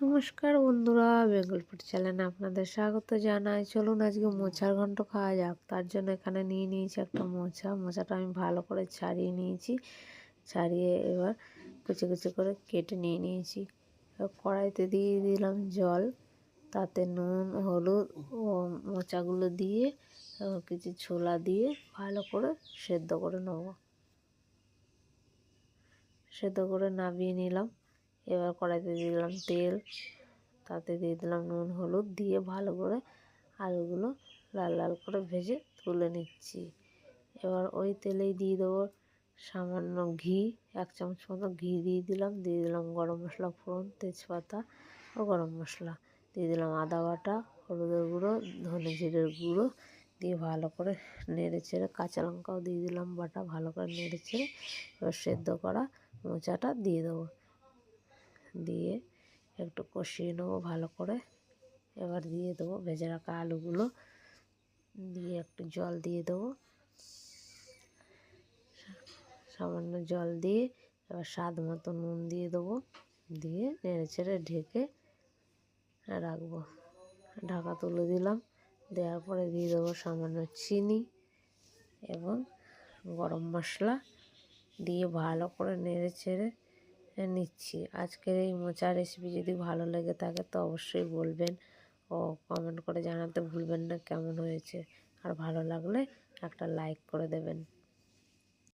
নমস্কার বন্ধুরা, বেঙ্গল ফুড চ্যানেলে আপনাদের স্বাগত জানাই। চলুন আজকে মোচার ঘন্ট খাওয়া যাক। তার জন্য এখানে নিয়ে নিয়েছি একটা মোচা। মোচাটা আমি ভালো করে ছাড়িয়ে নিয়েছি। ছাড়িয়ে এবার কুচি কুচি করে কেটে নিয়ে নিয়েছি। কড়াইতে দিয়ে দিলাম জল, তাতে নুন, হলুদ ও মোচাগুলো দিয়ে কিছু ছোলা দিয়ে ভালো করে সেদ্ধ করে নেব। সেদ্ধ করে নামিয়ে নিলাম। এবার কড়াইতে দিয়ে দিলাম তেল। তাতে দিয়ে দিলাম নুন, হলুদ দিয়ে ভালো করে আলুগুলো লাল লাল করে ভেজে তুলে নিচ্ছি। এবার ওই তেলেই দিয়ে দেবো সামান্য ঘি, এক চামচ মতো ঘি দিয়ে দিলাম। দিয়ে দিলাম গরম মশলা, ফোড়ন, তেজপাতা ও গরম মশলা। দিয়ে দিলাম আদা বাটা, হলুদের গুঁড়ো, ধনে জিরের গুঁড়ো দিয়ে ভালো করে নেড়ে চেড়ে কাঁচা লঙ্কাও দিয়ে দিলাম বাটা, ভালো করে নেড়ে চেড়ে এবার সেদ্ধ করা মোচাটা দিয়ে দেবো। দিয়ে একটু কষিয়ে নেব ভালো করে। এবার দিয়ে দেবো ভেজে রাখা আলুগুলো। দিয়ে একটু জল দিয়ে দেবো। সামান্য জল দিয়ে এবার স্বাদ মতো নুন দিয়ে দেবো। দিয়ে নেড়ে ছেড়ে ঢেকে রাখব। ঢাকা তুলে দিলাম। দেওয়ার পরে দিয়ে দেবো সামান্য চিনি এবং গরম মশলা। দিয়ে ভালো করে নেড়ে ছেড়ে নিচ্ছি। আজকের এই মোচা রেসিপি যদি ভালো লেগে থাকে তো অবশ্যই বলবেন। ও কমেন্ট করে জানাতে ভুলবেন না কেমন হয়েছে। আর ভালো লাগলে একটা লাইক করে দেবেন।